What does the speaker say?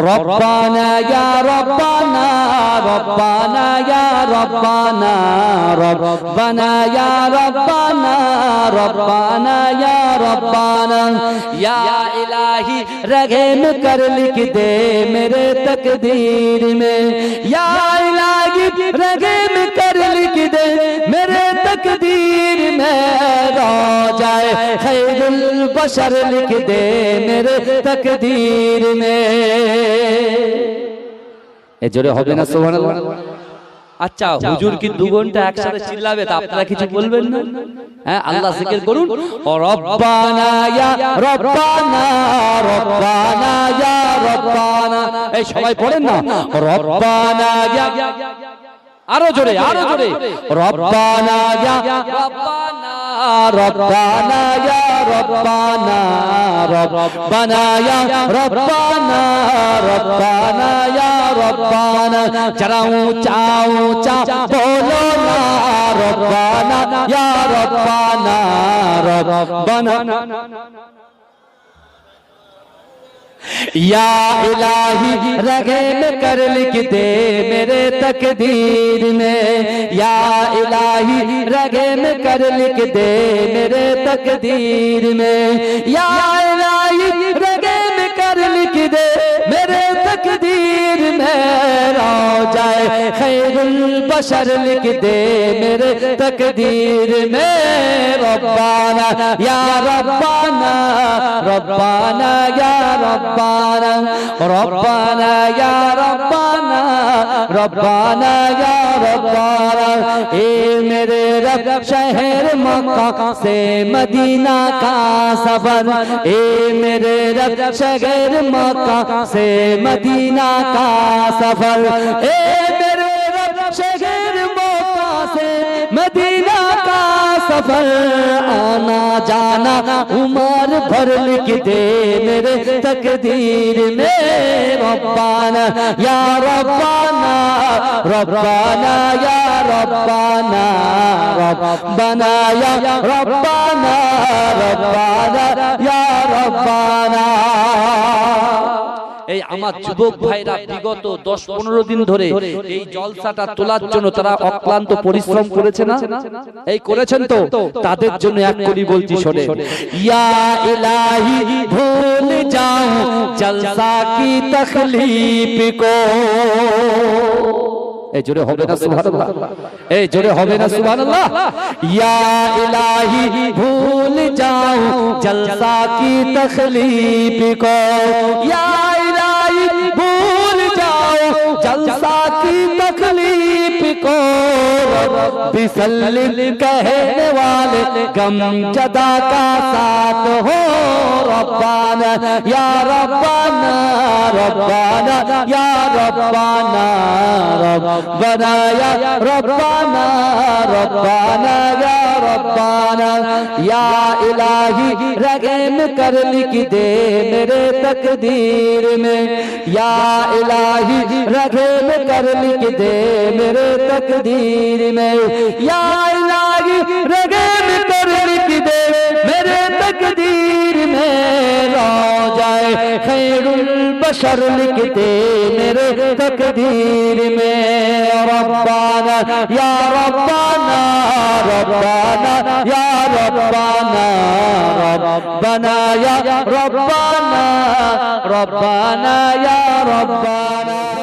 ربنا يا ربنا ربنا يا ربنا ربنا يا ربنا ربنا يا ربنا۔ يا الہی، رحم کر لکھ دے میرے تقدیر میں۔ یا الہی، رحم کر لکھ دے میرے تقدیر میں۔ رو جائے خیر बशर लिख दे मेरे तकदीर में এ জোরে হবে না সুবহানাল্লাহ আচ্ছা হুজুর কি দু ঘন্টা একসাথে চিল্লাবে তা আপনারা কিছু বলবেন না হ্যাঁ আল্লাহ জিকির করুন ও রব্বানা ইয়া রব্বানা রব্বানা ইয়া রব্বানা এই সবাই পড়েন না রব্বানা ইয়া আরো জোরে আরো জোরে রব্বানা ইয়া রব্বানা ربنا يا ربنا ربنا يا ربنا ربنا يا ربنا چراؤں چاؤں چا بولو نا ربنا يا ربنا ربنا یا الہی رحم کر لکھ دے میرے تقدیر میں۔ یا الہی رحم کر لکھ دے میرے تقدیر میں۔ یا الہی رحم کر لکھ دے میرے تقدیر میں۔ جائے خیر البشر لکھ دے میرے تقدیر میں ربانا یا ربانا ربانا یا ربانا ربانا یا ربانا ربانا یا ربانا اے میرے رب شہر مکہ سے مدینہ کا سفر اے میرے رب شہر مکہ سے مدینہ کا سفر اے میرے رب شہر مکہ سے مدینہ सफर आना जाना उमर भर लिख दे मेरे तकदीर में रब्बाना या रब्बाना रब्बाना या रब्बाना रब्बाना या रब्बाना रब्बाना या रब्बाना এই আমার যুবক ভাইরা বিগত দশ পনেরো দিন ধরে এই জলসাটা তোলার জন্য তারা অক্লান্ত পরিশ্রম করেছে না? এই করেছেন তো? তাদের জন্য এক করি বলছি শোনে ইয়া ইলাহি ভুল যাও জলসা কি তখলিফ কো? এই জোরে হবে না সুবহানাল্লাহ। এই জোরে হবে না সুবহানাল্লাহ। ইয়া ইলাহি ভুল যাও জলসা কি তখলিফ কো? ইয়া بھی کہنے والے گم جدا کا ساتھ ہو ربانا، یا ربانا ربانا، یا ربانا ربانا یا ربانا ربانا، یا ربانا، یا الہی، رحم کر لکھ دے میرے تقدیر میں، یا الہی، رحم کر لکھ دے میرے تقدیر میں۔ में या इलाही रगेम कर लिख दे मेरे तकदीर में रो जाए खैरुल बशर लिख दे मेरे तकदीर में रब्बाना या रब्बाना रब्बाना या रब्बाना रब्बाना या रब्बाना रब्बाना या रब्बाना